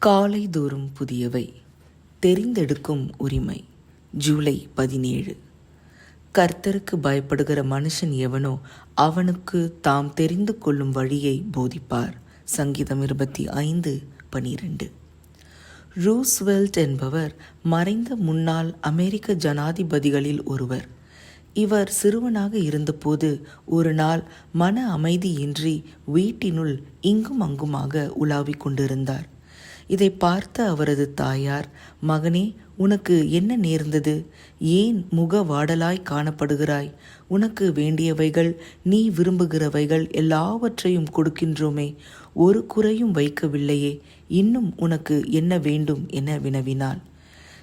காலை தோறும் புதியவை தெரிந்தெடுக்கும் உரிமை. ஜூலை பதினேழு. கர்த்தருக்கு பயப்படுகிற மனுஷன் எவனோ அவனுக்கு தாம் தெரிந்து கொள்ளும் வழியை போதிப்பார். சங்கீதம் இருபத்தி ஐந்து பனிரெண்டு. ரூஸ்வெல்ட் என்பவர் மறைந்த முன்னாள் அமெரிக்க ஜனாதிபதிகளில் ஒருவர். இவர் சிறுவனாக இருந்தபோது ஒரு நாள் மன அமைதியின்றி வீட்டினுள் இங்கும் அங்குமாக உலாவிக் கொண்டிருந்தார். இதை பார்த்த அவரது தாயார் மகனே உனக்கு என்ன நேர்ந்தது? ஏன் முக வாடலாய் காணப்படுகிறாய்? உனக்கு வேண்டியவைகள் நீ விரும்புகிறவைகள் எல்லாவற்றையும் கொடுக்கின்றோமே. ஒரு குறையும் வைக்கவில்லையே. இன்னும் உனக்கு என்ன வேண்டும்? என வினவினாள்.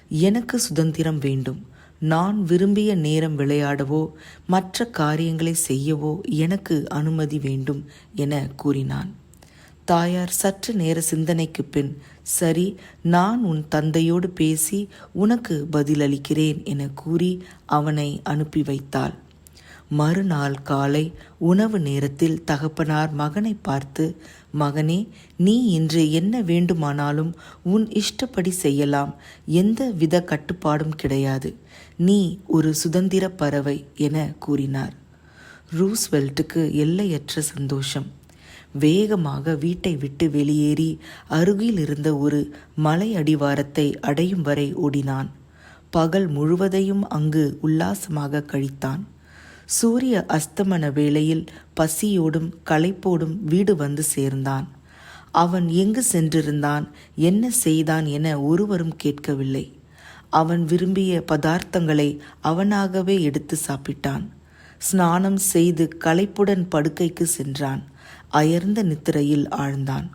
எனக்கு சுதந்திரம் வேண்டும். நான் விரும்பிய நேரம் விளையாடவோ மற்ற காரியங்களை செய்யவோ எனக்கு அனுமதி வேண்டும் என கூறினான். தாயார் சற்று நேர சிந்தனைக்கு பின் சரி நான் உன் தந்தையோடு பேசி உனக்கு பதிலளிக்கிறேன் என கூறி அவனை அனுப்பி வைத்தாள். மறுநாள் காலை உணவு நேரத்தில் தகப்பனார் மகனை பார்த்து மகனே நீ இன்று என்ன வேண்டுமானாலும் உன் இஷ்டப்படி செய்யலாம் எந்த வித கட்டுப்பாடும் கிடையாது நீ ஒரு சுதந்திர பறவை என கூறினார். ரூஸ்வெல்ட்டுக்கு எல்லையற்ற சந்தோஷம். வேகமாக வீட்டை விட்டு வெளியேறி அருகில் இருந்த ஒரு மலை அடிவாரத்தை அடையும் வரை ஓடினான். பகல் முழுவதையும் அங்கு உல்லாசமாக கழித்தான். சூரிய அஸ்தமன வேளையில் பசியோடும் களைப்போடும் வீடு வந்து சேர்ந்தான். அவன் எங்கு சென்றிருந்தான் என்ன செய்தான் என ஒருவரும் கேட்கவில்லை. அவன் விரும்பிய பதார்த்தங்களை அவனாகவே எடுத்து சாப்பிட்டான். ஸ்நானம் செய்து களைப்புடன் படுக்கைக்கு சென்றான். அயர்ந்த நித்திரையில் ஆழ்ந்தான்.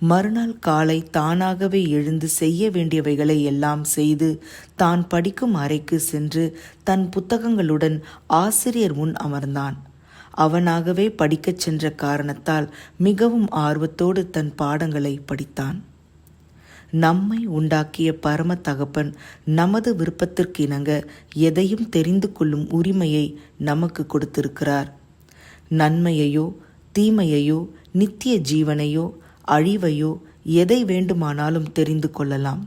மறுநாள் காலை தானாகவே எழுந்து செய்ய வேண்டியவைகளை எல்லாம் செய்து தான் படிக்கும் அறைக்கு சென்று தன் புத்தகங்களுடன் ஆசிரியர் முன் அமர்ந்தான். அவனாகவே படிக்கச் சென்ற காரணத்தால் மிகவும் ஆர்வத்தோடு தன் பாடங்களை படித்தான். நம்மை உண்டாக்கிய பரம தகப்பன் நமது விருப்பத்திற்கிணங்க எதையும் தெரிந்து கொள்ளும் உரிமையை நமக்கு கொடுத்திருக்கிறார். நன்மையையோ தீமையையோ நித்திய ஜீவனையோ அழிவையோ எதை வேண்டுமானாலும் தெரிந்து கொள்ளலாம்.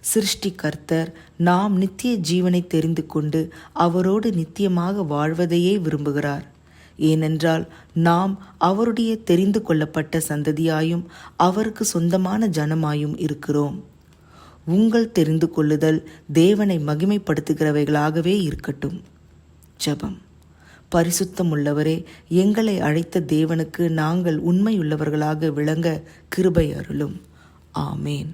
சிருஷ்டி கர்த்தர் நாம் நித்திய ஜீவனை தெரிந்து கொண்டு அவரோடு நித்தியமாக வாழ்வதையே விரும்புகிறார். ஏனென்றால் நாம் அவருடைய தெரிந்து கொள்ளப்பட்ட சந்ததியாயும் அவருக்கு சொந்தமான ஜனமாயும் இருக்கிறோம். உங்கள் தெரிந்து கொள்ளுதல் தேவனை மகிமைப்படுத்துகிறவைகளாகவே இருக்கட்டும். ஜபம். பரிசுத்தமுள்ளவரே எங்களை அழைத்த தேவனுக்கு நாங்கள் உண்மையுள்ளவர்களாக விளங்க கிருபை அருளும். ஆமேன்.